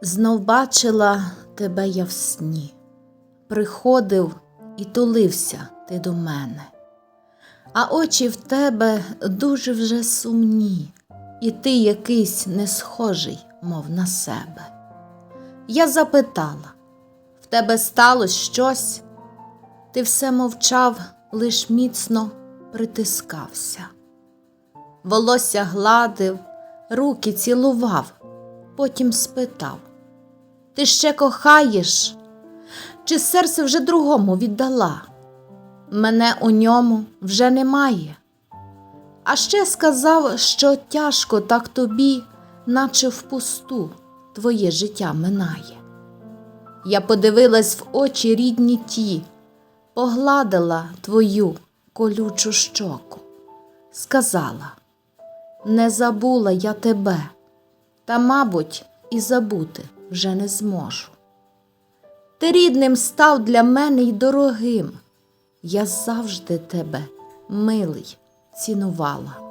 Знов бачила тебе я в сні, приходив і тулився ти до мене, а очі в тебе дуже вже сумні, і ти якийсь не схожий, мов на себе. Я запитала в тебе сталося щось? Ти все мовчав, лиш міцно притискався. Волосся гладив, руки цілував, потім спитав Ти ще кохаєш? Чи серце вже другому віддала? Мене у ньому вже немає. А ще сказав, що тяжко так тобі, наче впусту, твоє життя минає. Я подивилась в очі рідні ті, погладила твою колючу щоку, сказала, не забула я тебе, та, мабуть, і забути вже не зможу. Ти рідним став для мене й дорогим, я завжди тебе, милий, цінувала.